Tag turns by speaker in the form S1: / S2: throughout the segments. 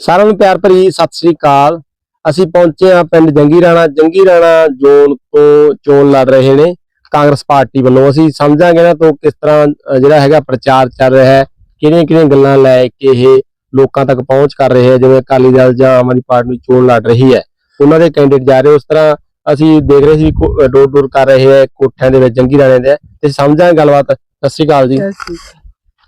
S1: ਸਾਰਿਆਂ ਨੂੰ ਪਿਆਰ ਭਰੀ ਸਤਿ ਸ੍ਰੀ ਅਕਾਲ। ਅਸੀਂ ਪਹੁੰਚੇ ਹਾਂ ਪਿੰਡ ਜੰਗੀ ਰਾਣਾ। ਜੰਗੀ ਰਾਣਾ ਜ਼ੋਨ ਤੋਂ ਚੋਣ ਲੜ ਰਹੇ ਨੇ। ਕਾਂਗਰਸ ਪਾਰਟੀ ਵੱਲੋਂ ਅਸੀਂ ਸਮਝਾਂਗੇ ਨਾ ਤੋਂ ਕਿਸ ਤਰ੍ਹਾਂ ਜਿਹੜਾ ਹੈਗਾ ਪ੍ਰਚਾਰ ਚੱਲ ਰਿਹਾ ਹੈ ਕਿਹੜੀਆਂ ਕਿਹੜੀਆਂ ਗੱਲਾਂ ਲੈ ਕੇ ਇਹ ਲੋਕਾਂ ਤੱਕ ਪਹੁੰਚ ਕਰ ਰਹੇ ਹੈ ਜਿਵੇਂ ਅਕਾਲੀ ਦਲ ਜਾਂ ਆਮ ਆਦਮੀ ਪਾਰਟੀ ਚੋਣ ਲੜ ਰਹੀ ਹੈ। ਉਹਨਾਂ ਦੇ ਕੈਂਡੀਡੇਟ ਜਾ ਰਹੇ ਉਸ ਤਰ੍ਹਾਂ ਅਸੀਂ ਦੇਖ ਰਹੇ ਸੀ ਡੋਰ ਡੋਰ ਕਰ ਰਹੇ ਹੈ ਕੋਠਿਆਂ ਦੇ ਵਿੱਚ ਜੰਗੀ ਰਾਣੇ ਦੇ। ਤੇ ਸਮਝਾਂਗੇ ਗੱਲਬਾਤ। ਸਤਿ ਸ੍ਰੀ ਅਕਾਲ ਜੀ।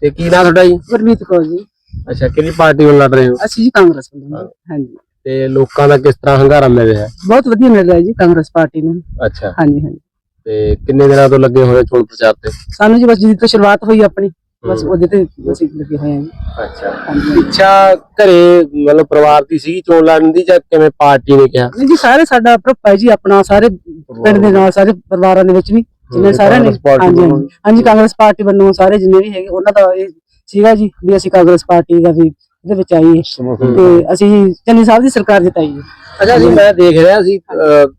S1: ਤੇ ਕੀ ਨਾਮ ਤੁਹਾਡਾ ਜੀ?
S2: ਗੁਰਮੀਤ ਕੌਰ ਜੀ।
S1: ਅੱਛਾ ਕਿਹੜੀ ਪਾਰਟੀ ਵੱਲੋਂ ਲੜ ਰਹੇ ਹੋ?
S2: ਅਸੀਂ ਜੀ ਕਾਂਗਰਸ ਵੱਲੋਂ ਹਾਂਜੀ।
S1: ਤੇ ਲੋਕਾਂ ਦਾ ਕਿਸ ਤਰ੍ਹਾਂ ਹੰਗਾਰਾ ਮਿਲ ਰਿਹਾ? ਹੈ
S2: ਬਹੁਤ ਵਧੀਆ ਮਿਲ ਰਿਹਾ ਜੀ ਕਾਂਗਰਸ ਪਾਰਟੀ ਨੂੰ।
S1: ਅੱਛਾ।
S2: ਹਾਂਜੀ ਹਾਂਜੀ।
S1: ਤੇ ਕਿੰਨੇ ਦਿਨਾਂ ਤੋਂ ਲੱਗੇ ਹੋਏ ਚੋਣ ਪ੍ਰਚਾਰ ਤੇ?
S2: ਸਾਨੂੰ ਜੀ ਬਸ ਜਿੱਦ ਤੋਂ ਸ਼ੁਰੂਆਤ ਹੋਈ ਆਪਣੀ। ਬਸ। ਉਹਦੇ ਤੇ ਅਸੀਂ ਲੱਗੇ ਹੋਏ ਹਾਂ ਜੀ।
S1: ਅੱਛਾ। ਇੱਛਾ ਘਰੇ ਮਤਲਬ ਪਰਿਵਾਰ ਦੀ ਸੀਗੀ ਚੋਣ ਲੜਨ ਦੀ ਜਾਂ ਕਿਵੇਂ ਪਾਰਟੀ ਨੇ ਕਿਹਾ?
S2: ਨਹੀਂ ਜੀ ਸਾਰੇ ਸਾਡਾ ਭਰਪਾ ਜੀ ਆਪਣਾ ਸਾਰੇ ਪਿੰਡ ਦੇ ਨਾਲ ਸਾਰੇ ਪਰਿਵਾਰਾਂ ਦੇ ਵਿੱਚ ਵੀ ਜਿੰਨੇ ਸਾਰਿਆਂ ਨੇ। ਹਾਂਜੀ। ਹਾਂਜੀ ਕਾਂਗਰਸ ਪਾਰਟੀ ਵੱਲੋਂ ਸਾਰੇ ਜਿੰਨੇ ਵੀ ਹੈਗੇ ਉਹਨਾਂ ਦਾ ਇਹ ਸੀਗਾ ਜੀ ਵੀ ਅਸੀਂ ਕਾਂਗਰਸ ਪਾਰਟੀ ਦਾ ਵੀ ਇਹਦੇ ਵਿੱਚ ਆਈਏ। ਤੇ ਅਸੀਂ ਚੰਨੀ ਸਾਹਿਬ ਦੀ ਸਰਕਾਰ ਜਿਤਾਈ
S1: ਅੱਛਾ ਜੀ ਮੈਂ ਦੇਖ ਰਿਹਾ ਸੀ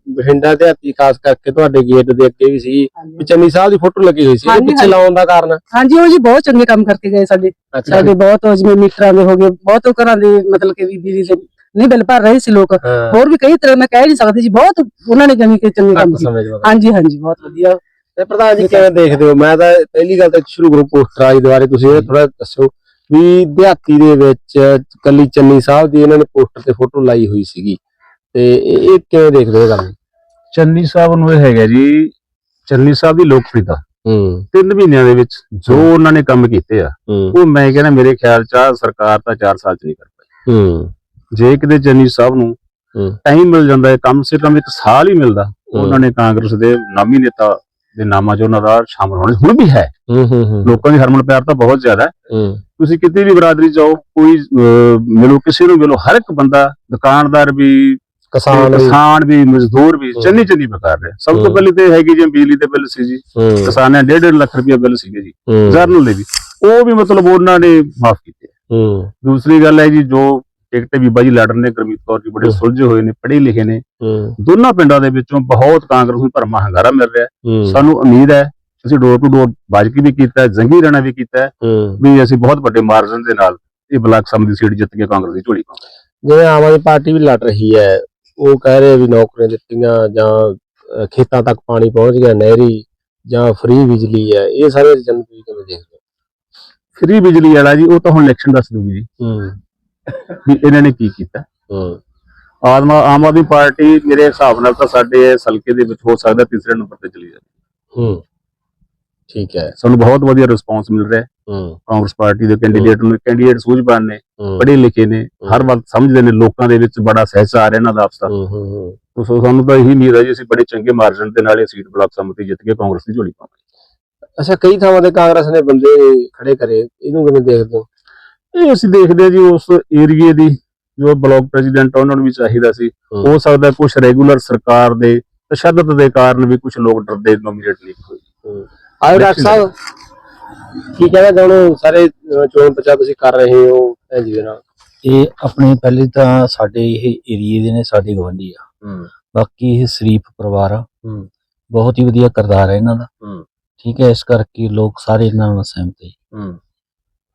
S1: ਬਠਿੰਡਾ ਤੇ ਹੱਤੀ ਖਾਸ ਕਰਕੇ ਤੁਹਾਡੇ ਗੇਟ ਦੇ ਅੱਗੇ ਵੀ ਸੀ ਵੀ ਚੰਨੀ ਸਾਹਿਬ ਦੀ ਫੋਟੋ ਲੱਗੀ ਹੋਈ ਸੀ ਪਿੱਛੇ। ਲਾਉਣ ਦਾ ਕਾਰਨ।
S2: ਹਾਂਜੀ ਉਹ ਜੀ ਬਹੁਤ ਚੰਗੇ ਕੰਮ ਕਰਕੇ ਗਏ ਸਾਡੇ। ਸਾਡੇ ਬਹੁਤ ਜਿਵੇਂ ਮੀਟਰਾਂ ਦੇ ਹੋ ਗਏ ਬਹੁਤ ਘਰਾਂ ਦੇ ਮਤਲਬ ਕਿ ਵੀ ਬਿਜਲੀ ਦੇ ਨਹੀਂ ਬਿੱਲ ਭਰ ਰਹੇ ਸੀ ਲੋਕ। ਹੋਰ ਵੀ ਕਈ ਤਰ੍ਹਾਂ ਮੈਂ ਕਹਿ ਨਹੀਂ ਸਕਦੀ ਜੀ ਬਹੁਤ ਉਹਨਾਂ ਨੇ ਜਮੀ ਕੇ ਚੰਗੇ ਕੰਮ
S1: ਪਤਾ।
S2: ਹਾਂਜੀ ਹਾਂਜੀ ਬਹੁਤ ਵਧੀਆ।
S1: ਤੇ ਪ੍ਰਧਾਨ ਜੀ ਕਿਵੇਂ ਦੇਖਦੇ ਹੋ ਮੈਂ ਤਾਂ ਪਹਿਲੀ ਗੱਲ ਤਾਂ ਸ਼ੁਰੂ ਕਰੂੰ ਪੋਸਟਰਾਂ ਦੇ ਬਾਰੇ ਤੁਸੀਂ ਇਹ ਥੋੜਾ ਦੱਸੋ ਵੀ ਦਿਹਾਤੀ ਦੇ ਵਿੱਚ ਕੱਲੀ ਚੰਨੀ ਸਾਹਿਬ ਦੀ ਇਹਨਾਂ ਨੇ ਪੋਸਟਰ ਤੇ ਫੋਟੋ ਲਾਈ ਹੋਈ ਸੀਗੀ। ਤੇ ਇਹ ਕਿਵੇਂ ਦੇਖਦੇ ਹੋ ਗੱਲ?
S3: ਚੰਨੀ ਸਾਹਿਬ ਨੂੰ ਇਹ ਹੈਗਾ ਜੀ ਚੰਨੀ ਸਾਹਿਬ ਦੀ ਲੋਕਪ੍ਰਿਯਤਾ
S1: ਹੂੰ।
S3: ਤਿੰਨ ਮਹੀਨਿਆਂ ਦੇ ਵਿੱਚ ਜੋ ਉਹਨਾਂ ਨੇ ਕੰਮ ਕੀਤੇ ਆ ਉਹ ਮੈਂ ਕਹਿੰਦਾ ਮੇਰੇ ਖਿਆਲ ਚ ਆਹ ਸਰਕਾਰ ਤਾਂ 4 ਸਾਲ ਚ ਨਹੀਂ ਕਰ ਪਾਈ।
S1: ਹੂੰ।
S3: ਜੇ ਕਿਤੇ ਚੰਨੀ ਸਾਹਿਬ ਨੂੰ। ਟਾਈਮ ਮਿਲ ਜਾਂਦਾ ਹੈ ਕਮ ਸੇ ਕਮ ਇੱਕ ਸਾਲ ਹੀ ਮਿਲਦਾ ਉਹਨਾਂ ਨੇ ਕਾਂਗਰਸ ਦੇ ਨਾਮੀ ਨੇਤਾ ਦੇ ਨਾਮਾਂ 'ਚ ਉਹਨਾਂ ਦਾ ਸ਼ਾਮਲ ਹੋਣਾ। ਹੁਣ ਵੀ ਹੈ।
S1: ਹੂੰ ਹੂੰ ਹੂੰ।
S3: ਲੋਕਾਂ ਦੀ ਹਰਮਨ ਪਿਆਰ ਤਾਂ ਬਹੁਤ ਜ਼ਿਆਦਾ ਹੈ। ਤੁਸੀਂ ਕਿਤੇ ਵੀ ਬਰਾਦਰੀ ਜਾਓ ਕੋਈ ਮਿਲੋ ਕਿਸੇ ਨੂੰ ਮਿਲੋ ਹਰ ਇੱਕ ਬੰਦਾ ਦੁਕਾਨਦਾਰ ਵੀ
S1: ਕਿਸਾਨ ਵੀ।
S3: ਕਿਸਾਨ ਵੀ ਮਜ਼ਦੂਰ ਵੀ। ਚੰਨੀ ਚੰਨੀ ਬਕਾਰ ਰਿਹਾ। ਸਭ ਤੋਂ। ਪਹਿਲੀ ਤੇ ਹੈਗੀ ਜਿਵੇਂ ਬਿਜਲੀ ਦੇ ਬਿੱਲ ਸੀ ਜੀ। ਕਿਸਾਨਾਂ ਦੇ 1.5 ਲੱਖ ਰੁਪਏ ਬਿੱਲ ਸੀਗੇ ਜੀ। ਜਰਨਲ ਦੇ ਵੀ। ਉਹ ਵੀ ਮਤਲਬ ਉਹਨਾਂ ਨੇ ਮਾਫ ਕੀਤੇ। ਦੂਸਰੀ ਗੱਲ ਹੈ ਜੀ ਜੋ ਟਿਕਟ ਬੀਬਾ ਜੀ ਲੜ ਰਹੇ ਨੇ ਗੁਰਮੀਤ ਕੌਰ ਜੀ ਬੜੇ। ਸੁਲਝੇ ਹੋਏ ਨੇ ਪੜ੍ਹੇ ਲਿਖੇ ਨੇ। ਦੋਨਾਂ ਪਿੰਡਾਂ ਦੇ ਵਿੱਚੋਂ ਬਹੁਤ ਕਾਂਗਰਸ ਨੂੰ ਭਰਮਾ ਹੰਗਾਰਾ ਮਿਲ ਰਿਹਾ ਸਾਨੂੰ ਉਮੀਦ ਹੈ ਅਸੀਂ ਡੋਰ ਟੂ ਡੋਰ ਬਾਜਕੀ ਵੀ ਕੀਤਾ ਜੰਗੀ ਰਾਣਾ ਵੀ ਕੀਤਾ ਵੀ ਅਸੀਂ ਬਹੁਤ ਵੱਡੇ ਮਾਰਜਨ ਦੇ ਨਾਲ ਇਹ ਬਲਾਕ ਸਮਿਤੀ ਦੀ ਸੀਟ ਜਿੱਤ ਕੇ ਕਾਂਗਰਸ ਦੀ ਝੋਲੀ ਪਾਵਾਂਗੇ।
S1: ਜਿਵੇਂ ਆਮ ਆਦਮੀ ਪਾਰਟੀ ਵੀ ਲੜ ਰਹੀ ਹੈ ਉਹ ਕਹਿ ਰਹੇ ਵੀ ਨੌਕਰੀਆਂ ਦਿੱਤੀਆਂ ਜਾਂ ਖੇਤਾਂ ਤੱਕ ਪਾਣੀ ਪਹੁੰਚ ਗਿਆ ਨਹਿਰੀ ਜਾਂ ਫ੍ਰੀ ਬਿਜਲੀ ਹੈ ਇਹ ਸਾਰੇ ਜਨ ਤੁਸੀਂ ਕਿਵੇਂ ਦੇਖਦੇ
S3: ਫ੍ਰੀ ਬਿਜਲੀ ਵਾਲਾ ਜੀ ਉਹ ਤਾਂ ਹੁਣ ਇਲੈਕਸ਼ਨ ਦੱਸ ਦੂਗੀ ਜੀ। ਵੀ ਇਹਨਾਂ ਨੇ ਕੀ ਕੀਤਾ?
S1: ਹੂੰ।
S3: ਆਦਮ ਆਮ ਆਦਮੀ ਪਾਰਟੀ ਮੇਰੇ ਹਿਸਾਬ ਨਾਲ ਤਾਂ ਸਾਡੇ ਇਸ ਹਲਕੇ ਦੇ ਵਿੱਚ ਹੋ ਸਕਦਾ ਤੀਸਰੇ ਨੰਬਰ ਤੇ ਚਲੀ ਜਾਵੇ।
S1: ਹੂੰ। ਠੀਕ ਹੈ।
S3: ਸਾਨੂੰ ਬਹੁਤ ਵਧੀਆ ਰਿਸਪਾਂਸ ਮਿਲ ਰਿਹਾ ਹੈ।
S1: ਹੂੰ।
S3: ਕਾਂਗਰਸ ਪਾਰਟੀ ਦੇ ਕੈਂਡੀਡੇਟ ਨੂੰ ਕੈਂਡੀਡੇਟ ਸੂਝਵਾਨ ਨੇ ਪੜ੍ਹੇ ਲਿਖੇ ਨੇ ਹਰ ਵਕਤ ਸਮਝਦੇ ਨੇ ਲੋਕਾਂ ਦੇ ਵਿੱਚ ਬੜਾ ਸਹਿਚਾਰ ਇਹਨਾਂ ਦਾ ਆਪਸਾ।
S1: ਹੂੰ ਹੂੰ
S3: ਸੋ ਸਾਨੂੰ ਤਾਂ ਇਹੀ ਉਮੀਦ ਹੈ ਜੀ ਅਸੀਂ ਬੜੇ ਚੰਗੇ ਮਾਰਜਨ ਦੇ ਨਾਲ ਇਹ ਸੀਟ ਬਲਾਕ ਸਮਿਤੀ ਜਿੱਤ ਕੇ ਕਾਂਗਰਸ ਦੀ ਝੋਲੀ ਪਾਵਾਂਗੇ।
S1: ਅੱਛਾ ਕਈ ਥਾਵਾਂ ਤੇ ਕਾਂਗਰਸ ਨੇ ਬੰਦੇ ਖੜੇ ਕਰੇ ਇਹਨੂੰ ਕਿਵੇਂ ਦੇਖਦੇ ਹੋ?
S3: ਇਹ ਅਸੀਂ ਦੇਖਦੇ ਹਾਂ ਜੀ ਉਸ ਏਰੀਏ ਦੀ ਜੋ ਬਲਾਕ ਪ੍ਰੈਜ਼ੀਡੈਂਟ ਉਹਨਾਂ ਨੂੰ ਵੀ ਚਾਹੀਦਾ ਸੀ।
S1: ਹੂੰ।
S3: ਸਕਦਾ ਕੁਝ ਰੈਗੂਲਰ ਸਰਕਾਰ ਦੇ ਤਸ਼ੱਦਦ ਦੇ ਕਾਰਨ ਵੀ ਕੁਝ ਲੋਕ ਡਰਦੇ ਨੋਮੀਨੇਟ ਨਹੀਂ ਹੋਏ।
S1: ਡਾਕਟਰ ਸਾਹਿਬ ਕੀ ਕਹਿਣਾ ਚਾਹੁੰਦੇ ਸਾਰੇ ਚੋਣ ਪ੍ਰਚਾਰ ਤੁਸੀਂ ਕਰ ਰਹੇ ਹੋ ਜੀ ਦੇ ਨਾਲ।
S4: ਇਹ ਆਪਣੇ ਪਹਿਲੇ ਤਾਂ ਸਾਡੇ ਇਹ ਏਰੀਏ ਦੇ ਨੇ ਸਾਡੇ ਗਵੰਡੀ ਆ।
S1: ਹੂੰ।
S4: ਬਾਕੀ ਇਹ ਸ਼ਰੀਫ ਪਰਿਵਾਰ ਆ।
S1: ਹੂੰ।
S4: ਬਹੁਤ ਹੀ ਵਧੀਆ ਕਰਦਾਰ ਹੈ ਇਹਨਾਂ ਦਾ।
S1: ਹੂੰ।
S4: ਠੀਕ ਹੈ ਇਸ ਕਰਕੇ ਲੋਕ ਸਾਰੇ ਇਹਨਾਂ ਨਾਲ ਸਹਿਮਤ ਹੈ
S1: ਹੂੰ।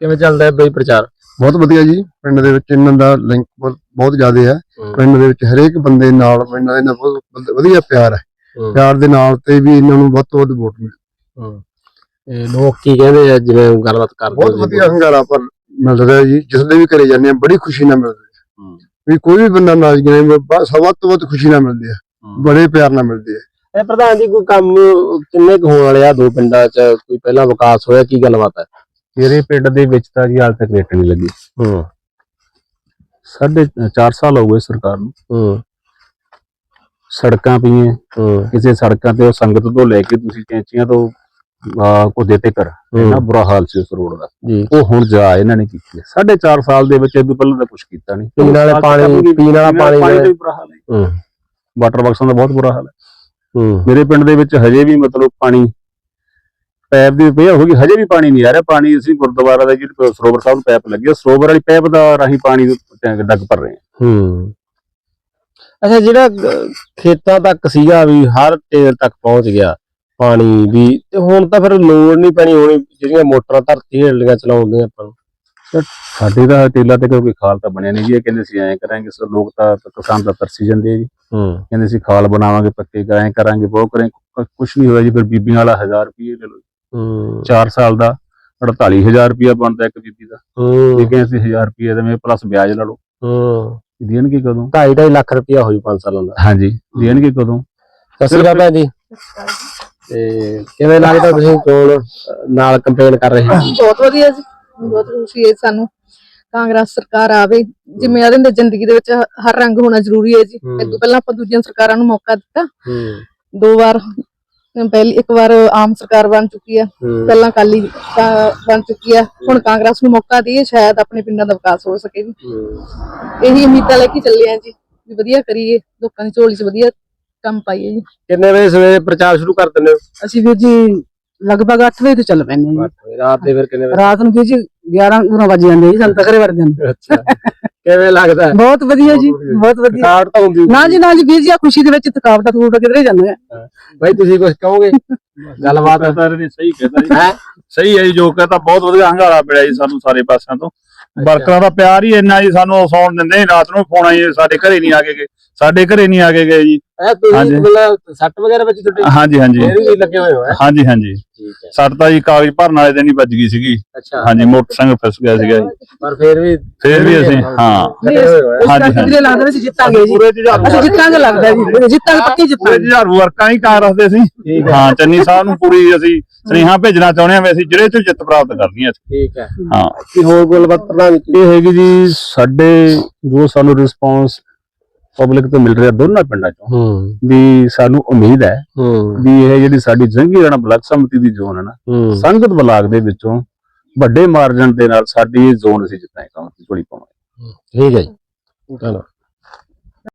S1: ਕਿਵੇਂ ਚੱਲਦਾ ਹੈ ਬਈ ਪ੍ਰਚਾਰ?
S5: ਬਹੁਤ ਵਧੀਆ ਜੀ। ਪਿੰਡ ਦੇ ਵਿੱਚ ਇਹਨਾਂ ਦਾ ਲਿੰਕ ਬਹੁਤ ਜ਼ਿਆਦਾ ਹੈ। ਪਿੰਡ ਦੇ ਵਿੱਚ ਹਰੇਕ ਬੰਦੇ ਨਾਲ ਪਿੰਡ ਦੇ ਨਾਲ ਬਹੁਤ ਵਧ- ਵਧੀਆ ਪਿਆਰ ਹੈ। ਪਿਆਰ ਦੇ ਨਾਲ ਤੇ ਵੀ ਇਹਨਾਂ ਨੂੰ ਵੱਧ ਤੋਂ ਵੱਧ ਵੋਟ ਮਿਲੇ
S1: ਲੋਕ ਕੀ ਕਹਿੰਦੇ ਆ ਜਿਵੇਂ ਗੱਲਬਾਤ ਕਰਦੇ
S5: ਬਹੁਤ ਵਧੀਆ ਹੰਗਾਰਾ ਪਰ ਮਿਲ ਰਿਹਾ ਜੀ। ਜਿਸ ਦੇ ਵੀ ਘਰੇ ਜਾਂਦੇ ਆ ਬੜੀ ਖੁਸ਼ੀ ਨਾਲ ਮਿਲਦੇ ਆ। ਵੀ ਕੋਈ ਵੀ ਬੰਦਾ ਨਹੀਂ ਬ- ਸਭ ਤੋਂ ਵੱਧ ਖੁਸ਼ੀ ਨਾਲ ਮਿਲਦੇ ਆ। ਬੜੇ ਪਿਆਰ ਨਾਲ ਮਿਲਦੇ ਆ।
S1: ਇਹ ਪ੍ਰਧਾਨ ਜੀ ਕੋਈ ਕੰਮ ਕਿੰਨੇ ਕੁ ਹੋਣ ਵਾਲੇ ਆ ਦੋ ਪਿੰਡਾਂ ਚ? ਕੋਈ ਪਹਿਲਾਂ ਵਿਕਾਸ ਹੋਇਆ ਕੀ ਗੱਲਬਾਤ ਹੈ?
S3: ਮੇਰੇ ਪਿੰਡ ਦੇ ਵਿੱਚ ਤਾਂ ਜੀ ਹਾਲ ਤੱਕ ਰੇਟ ਨਹੀਂ ਲੱਗੀ।
S1: ਹੂੰ।
S3: ਸਾਢੇ 4 ਸਾਲ ਹੋ ਗਏ ਸਰਕਾਰ ਨੂੰ।
S1: ਹੂੰ।
S3: ਸੜਕਾਂ ਪਈਆਂ।
S1: ਹੂੰ।
S3: ਕਿਸੇ ਸੜਕਾਂ ਤੇ ਉਹ ਸੰਗਤ ਤੋਂ ਲੈ ਕੇ ਤੁਸੀਂ ਕੈਂਚੀਆਂ ਤੋਂ ਕੋਦੇ ਤੇ ਕਰ
S1: ਹੂੰ,
S3: ਬੁਰਾ ਹਾਲ ਸੀ ਉਸ ਰੋਡ ਦਾ। ਉਹ ਹੁਣ ਜਾ ਇਹਨਾਂ ਨੇ ਕੀਤੀ। ਸਾਢੇ 4 ਸਾਲ ਦੇ ਵਿੱਚ ਇਹ ਤੋਂ ਪਹਿਲਾਂ ਤਾਂ ਕੁਝ ਕੀਤਾ ਨਹੀਂ।
S1: ਪੀਣ ਵਾਲੇ ਪਾਣੀ- ਪੀਣ ਵਾਲਾ ਪਾਣੀ
S3: ਦਾ
S1: ਦਾ-
S3: ਵੀ ਬੁਰਾ ਹਾਲ ਹੈ।
S1: ਹੂੰ।
S3: ਵਾਟਰ ਬਾਕਸਾਂ ਦਾ ਬਹੁਤ ਬੁਰਾ ਹਾਲ ਹੈ।
S1: ਹੂੰ।
S3: ਮੇਰੇ ਪਿੰਡ ਦੇ ਵਿੱਚ ਹਜੇ ਵੀ ਮਤਲਬ ਪਾਣੀ ਪੈਪ ਦੀ ਪਿਆ ਹੋ ਗਈ ਹਜੇ ਵੀ ਪਾਣੀ ਨਹੀਂ ਆ ਰਿਹਾ। ਪਾਣੀ ਅਸੀਂ ਗੁਰਦੁਆਰਾ ਦਾ ਜਿਹੜੀ ਸਰੋਵਰ ਸਾਹਿਬ ਨੂੰ ਪੈਪ ਲੱਗੀ ਆ ਸਰੋਵਰ ਵਾਲੀ ਪੈਪ ਦਾ ਰਾਹੀਂ ਪਾਣੀ ਦੇ ਟੈਂਕ ਡੱਗ ਭਰ ਰਹੇ ਆ।
S1: ਹੂੰ। ਅੱਛਾ ਜਿਹੜਾ ਖੇਤਾਂ ਤੱਕ ਸੀਗਾ ਵੀ ਹਰ ਟੇਲ ਤੱਕ ਪਹੁੰਚ ਗਿਆ ਪਾਣੀ ਵੀ ਤੇ ਹੁਣ ਤਾਂ ਫਿਰ ਲੋੜ ਨਹੀਂ ਪੈਣੀ ਹੋਣੀ ਜਿਹੜੀਆਂ ਮੋਟਰਾਂ ਧਰਤੀ ਹੇਠਲੀਆਂ ਚਲਾਉਂਦੇ ਆਪਾਂ ਨੂੰ।
S3: ਸਾਡੇ ਦਾ ਟੇਲਾ ਤੇ ਕੋਈ ਖਾਲ ਤਾਂ ਬਣਿਆ ਨਹੀਂ ਜੀ ਇਹ ਕਹਿੰਦੇ ਸੀ ਐਂ ਕਰਾਂਗੇ ਸੋ ਲੋਕ ਤਾਂ ਕਿਸਾਨ ਤਾਂ ਤਰਸੀ ਜਾਂਦੇ ਜੀ।
S1: ਹੂੰ।
S3: ਕਹਿੰਦੇ ਸੀ ਖਾਲ ਬਣਾਵਾਂਗੇ ਪੱਕੇ ਕਰਾਂ ਕਰਾਂਗੇ ਬਹੁਤ ਕਰਾਂ ਕੁਝ ਨਹੀਂ ਹੋਇਆ ਜੀ ਫਿਰ ਬੀਬੀਆਂ ਵਾਲਾ 1000 ਰੁਪਏ ਲੈ ਲਓ
S1: ਹੂੰ
S3: 4 ਸਾਲ ਦਾ 48000 ਰੁਪਏ ਬਣਦਾ ਇੱਕ ਬੀਬੀ ਦਾ।
S1: ਹੂੰ।
S3: ਇਹ ਕਹਿੰਦੇ ਸੀ 1000 ਰੁਪਏ ਦਾ ਮੈਂ ਪਲੱਸ ਵਿਆਜ ਲਾ ਲਓ।
S1: ਹੂੰ।
S3: ਦੇਣਗੇ ਕਦੋਂ?
S1: 2.5 ਲੱਖ ਰੁਪਇਆ ਹੋਈ 5 ਸਾਲਾਂ ਦਾ।
S3: ਹਾਂਜੀ ਦੇਣਗੇ ਕਦੋਂ?
S1: ਅਕਾਲ ਭੈਣ ਜੀ। ਤੇ ਕਿਵੇਂ ਲੱਗਦਾ ਤੁਸੀਂ ਚੋਣ ਨਾਲ ਕੰਪੇਨ ਕਰ ਰਹੇ ਹੋ?
S6: ਬਹੁਤ ਵਧੀਆ ਜੀ। ਬਹੁਤ ਖੁਸ਼ੀ ਹੈ ਸਾਨੂੰ। ਕਾਂਗਰਸ ਸਰਕਾਰ ਆਵੇ ਜਿਵੇਂ ਆਦੇ ਹੁੰਦੇ ਜ਼ਿੰਦਗੀ ਦੇ ਵਿੱਚ ਹਰ ਰੰਗ ਹੋਣਾ ਜ਼ਰੂਰੀ ਹੈ ਜੀ।
S1: ਹੂੰ।
S6: ਇਦੋਂ ਪਹਿਲਾਂ ਆਪਾਂ ਦੂਜੀਆਂ ਸਰਕਾਰਾਂ ਨੂੰ ਮੌਕਾ ਦਿੱਤਾ।
S1: ਹੂੰ।
S6: ਦੋ ਵਾਰ ਪਹਿਲੀ ਇੱਕ ਵਾਰ ਆਮ ਸਰਕਾਰ ਬਣ ਚੁੱਕੀ ਆ। ਪਹਿਲਾਂ ਕਾਲੀ ਬਣ ਚੁੱਕੀ ਆ। ਹੁਣ ਕਾਂਗਰਸ ਨੂੰ ਮੌਕਾ ਦਈਏ ਸ਼ਾਇਦ ਆਪਣੇ ਪਿੰਡਾਂ ਦਾ ਵਿਕਾਸ ਹੋ ਸਕੇ ਜੀ। ਇਹੀ ਉਮੀਦਾਂ ਲੈ ਕੇ ਚੱਲੇ ਆ ਜੀ ਵੀ ਵਧੀਆ ਕਰੀਏ ਲੋਕਾਂ ਦੀ ਝੋਲੀ 'ਚ ਵਧੀਆ ਕੰਮ ਪਾਈਏ ਜੀ।
S1: ਕਿੰਨੇ ਵਜੇ ਸਵੇਰੇ ਪ੍ਰਚਾਰ ਸ਼ੁਰੂ ਕਰ ਦਿੰਦੇ ਹੋ?
S2: ਅਸੀਂ ਵੀਰ ਜੀ ਲਗਭਗ 8 ਵਜੇ ਤੋਂ ਚੱਲ ਪੈਂਦੇ ਹਾਂ ਜੀ।
S1: ਰਾਤ ਦੇ ਫਿਰ ਕਿੰਨੇ ਵਜੇ?
S2: ਰਾਤ ਨੂੰ ਵੀਰ ਜੀ 11 11 ਵਜੇ ਜਾਂਦੇ ਜੀ ਸਾਨੂੰ ਤਕਰੇ ਵਰਦੇ ਨੂੰ।
S1: ਅੱਛਾ। ਕਿਵੇਂ ਲੱਗਦਾ ਹੈ?
S2: ਬਹੁਤ ਵਧੀਆ ਜੀ ਬਹੁਤ ਵਧੀਆ।
S1: ਥਕਾਵਟ ਤਾਂ ਹੁੰਦੀ
S2: ਨਾ ਜੀ ਨਾ ਜੀ ਵੀਰ ਜੀ ਆ ਖੁਸ਼ੀ ਦੇ ਵਿੱਚ ਥਕਾਵਟਾਂ ਥਕੂਟ ਕਿਧਰੇ ਜਾਂਦੇ ਆ।
S1: ਬਾਈ ਤੁਸੀਂ ਕੁਝ ਕਹੋਗੇ? ਗੱਲਬਾਤ?
S3: ਸਰ ਨੇ ਸਹੀ ਕਹਿਤਾ ਜੀ।
S1: ਹੈ?
S7: ਸਹੀ ਹੈ ਜੀ ਜੋ ਕਹਤਾ ਬਹੁਤ ਵਧੀਆ ਹੰਗਾਰਾ ਮਿਲਿਆ ਜੀ ਸਾਨੂੰ ਸਾਰੇ ਪਾਸਿਆਂ ਤੋਂ। ਵਰਕਰਾਂ ਦਾ ਪਿਆਰ ਹੀ ਇੰਨਾ ਜੀ ਸਾਨੂੰ ਸੌਣ ਦਿੰਦੇ ਨੀ, ਰਾਤ ਨੂੰ ਫੋਨ ਆਈ ਸਾਡੇ ਘਰੇ ਨਹੀਂ ਆ ਕੇ ਗਏ। ਸਾਡੇ ਘਰੇ ਨਹੀਂ ਆ ਕੇ ਗਏ ਜੀ।
S1: ਤੁਸੀਂ
S7: ਹਾਂਜੀ।
S1: ਮਤਲਬ ਸੱਟ ਵਗੈਰਾ ਵਿੱਚ ਤੁਹਾਡੇ
S7: ਹਾਂਜੀ ਹਾਂਜੀ।
S1: ਫੇਰ ਵੀ ਲੱਗੇ ਹੋਏ ਹੋ ਹੈਂ?
S7: ਹਾਂਜੀ ਹਾਂਜੀ।
S1: ਠੀਕ ਹੈ।
S7: ਸੱਟ ਤਾਂ ਜੀ ਕਾਗਜ਼ ਭਰਨ ਵਾਲੇ ਦਿਨ ਹੀ ਵੱਜ ਗਈ ਸੀਗੀ।
S1: ਅੱਛਾ।
S7: ਹਾਂਜੀ ਮੋਟਰਸਾਈਕਲ ਫਿਸ ਗਿਆ ਸੀਗਾ ਜੀ।
S1: ਪਰ ਫੇਰ ਵੀ
S7: ਫੇਰ ਵੀ ਅਸੀਂ ਹਾਂ।
S1: ਲੱਗੇ ਹੋਏ ਹੋ ਹੈਂ?
S2: ਉਸ
S7: ਹਾਂਜੀ,
S2: ਕਰਕੇ
S7: ਹਾਂਜੀ।
S2: ਕਿਧਰੇ ਲੱਗਦਾ ਵੀ ਅਸੀਂ ਜਿੱਤਾਂਗੇ ਜੀ।
S7: ਪੂਰੇ ਜੁਝਾਰੂ
S2: ਅਸੀਂ ਜਿੱਤਾਂਗੇ ਲੱਗਦਾ ਜੀ। ਜਿੱਤਾਂਗੇ ਪੱਕੀ
S7: ਪੂਰੇ
S2: ਜਿੱਤਾਂਗੇ
S7: ਜੁਝਾਰੂ ਵਰਕਾਂ ਹੀ ਕਾਂਗਰਸ ਦੇ ਸੀ।
S1: ਠੀਕ ਹੈ।
S7: ਹਾਂ ਚੰਨੀ ਸਾਹਿਬ ਨੂੰ ਪੂਰੀ ਅਸੀਂ ਸੁਨੇਹਾ ਭੇਜਣਾ ਚਾਹੁੰਦੇ ਹਾਂ ਵੀ ਅਸੀਂ ਜਿਹੜੇ ਤੋਂ ਜਿੱਤ ਪ੍ਰਾਪਤ ਕਰਨੀ ਹੈ।
S1: ਠੀਕ ਹੈ।
S7: ਹਾਂ।
S1: ਕੀ ਹੋਰ ਗੱਲਬਾਤ ਪ੍ਰਧਾਨ ਜੀ?
S3: ਇਹ ਹੈਗੀ ਜੀ ਸਾਡੇ ਜੋ ਸਾਨੂੰ ਰਿਸਪੌਂਸ ਪਬਲਿਕ ਤੋਂ ਮਿਲ ਰਿਹਾ ਦੋਨਾਂ ਪਿੰਡਾਂ ਚੋਂ ਵੀ ਸਾਨੂੰ ਉਮੀਦ ਹੈ ਵੀ ਇਹ ਜਿਹੜੀ ਸਾਡੀ ਜੰਗੀ ਰਾਣਾ ਬਲਾਕ ਸਮਿਤੀ ਦੀ ਜ਼ੋਨ ਹੈ ਨਾ ਸੰਗਤ ਬਲਾਕ ਦੇ ਵਿੱਚੋਂ ਵੱਡੇ ਮਾਰਜਨ ਦੇ ਨਾਲ ਸਾਡੀ ਇਹ ਜ਼ੋਨ ਅਸੀਂ ਜਿੱਤਾਂਗੇ ਕੰਮ ਝੋਲੀ ਪਾਵਾਂਗੇ।
S1: ਠੀਕ ਹੈ ਜੀ। ਧੰਨਵਾਦ